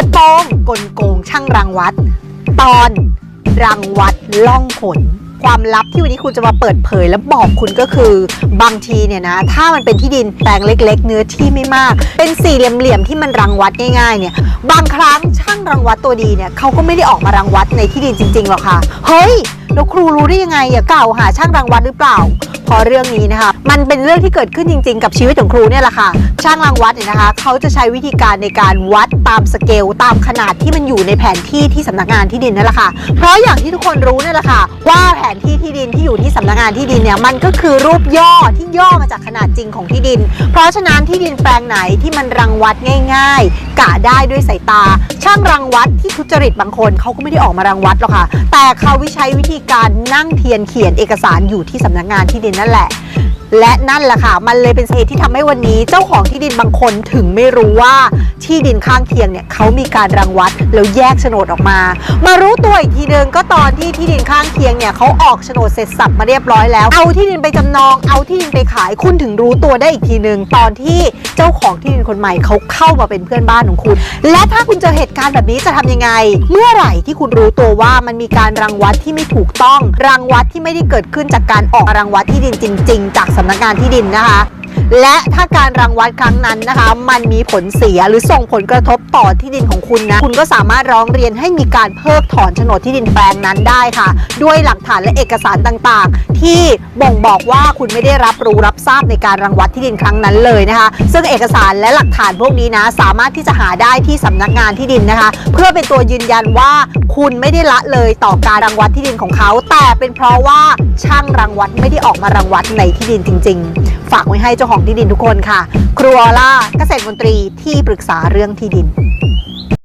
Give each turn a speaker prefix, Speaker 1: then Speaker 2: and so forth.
Speaker 1: ิดโปงกลโกงช่างรังวัด ตอนรังวัดล่องขนความลับที่วันนี้คุณจะมาเปิดเผยและบอกคุณก็คือบางทีเนี่ยนะ ถ้ามันเป็นที่ดินแปลงเล็ก ๆ เนื้อที่ไม่มาก เป็นสี่เหลี่ยมๆที่มันรังวัดง่ายๆเนี่ย บางครั้งช่างรังวัดตัวดีเนี่ยเขาก็ไม่ได้ออกมารังวัดในที่ดินจริงๆหรอกค่ะ เฮ้ยแล้วครูรู้ได้ยังไงอย่ากล่าวหาช่างรังวัดหรือเปล่า พาะเรื่องนี้นะคะ มันเป็นเรื่องที่เกิดขึ้นจริง ๆ กับชีวิตของครูเนี่ยแหละค่ะ ช่างรังวัดเนี่ยนะคะ เขาจะใช้วิธีการในการวัดตามสเกลตามขนาดที่มันอยู่ในแผนที่ที่สำนักงานที่ดินนั่นแหละค่ะ เพราะอย่างที่ทุกคนรู้เนี่ยแหละค่ะ ว่าแผนที่ที่ดินที่อยู่ที่สำนักงานที่ดินเนี่ยมันก็คือรูปย่อที่ย่อมาจากขนาดจริงของที่ดิน เพราะฉะนั้นที่ดินแปลงไหนที่มันรังวัดง่าย ๆ กะได้ด้วยสายตา ช่างรังวัดที่ทุจริตบางคนเขาก็ไม่ได้ออกมารังวัดหรอกค่ะ แต่เขาวิใช้วิธีการนั่งเทียนเขียนเอกสารอยู่ที่สำนักงานที่ดินนั่นแหละ และนั่นแหละค่ะ มันเลยเป็นสาเหตุที่ทำให้วันนี้เจ้าของที่ดินบางคนถึงไม่รู้ว่าที่ดินข้างเคียงเนี่ยเขามีการรังวัดแล้วแยกโฉนดออกมา มารู้ตัวอีกทีนึงก็ตอนที่ที่ดินข้างเคียงเนี่ยเขาออกโฉนดเสร็จสับมาเรียบร้อยแล้ว เอาที่ดินไปจำนอง เอาที่ดินไปขายคุณถึงรู้ตัวได้อีกทีนึงตอนที่เจ้าของที่ดินคนใหม่เขาเข้ามาเป็นเพื่อนบ้านของคุณ และถ้าคุณเจอเหตุการณ์แบบนี้จะทำยังไง เมื่อไหร่ที่คุณรู้ตัวว่ามันมีการรังวัดที่ไม่ถูกต้อง รังวัดที่ไม่ได้เกิดขึ้นจากการออกรังวัดที่ดินจริง ๆ จากสำนักงานที่ดินนะคะ และถ้าการรังวัดครั้งนั้นนะคะ มันมีผลเสียหรือส่งผลกระทบต่อที่ดินของคุณนะ คุณก็สามารถร้องเรียนให้มีการเพิกถอนโฉนดที่ดินแปลงนั้นได้ค่ะ ด้วยหลักฐานและเอกสารต่างๆ ที่บ่งบอกว่าคุณไม่ได้รับรู้รับทราบในการรังวัดที่ดินครั้งนั้นเลยนะคะ ซึ่งเอกสารและหลักฐานพวกนี้นะ สามารถที่จะหาได้ที่สำนักงานที่ดินนะคะ เพื่อเป็นตัวยืนยันว่าคุณไม่ได้ละเลยต่อการรังวัดที่ดินของเขา แต่เป็นเพราะว่าช่างรังวัดไม่ได้ออกมารังวัดในที่ดินจริง ๆ ฝากไว้ให้เจ้าของที่ดินทุกคนค่ะ ครัวล่าเกษตรมนตรีที่ปรึกษาเรื่องที่ดิน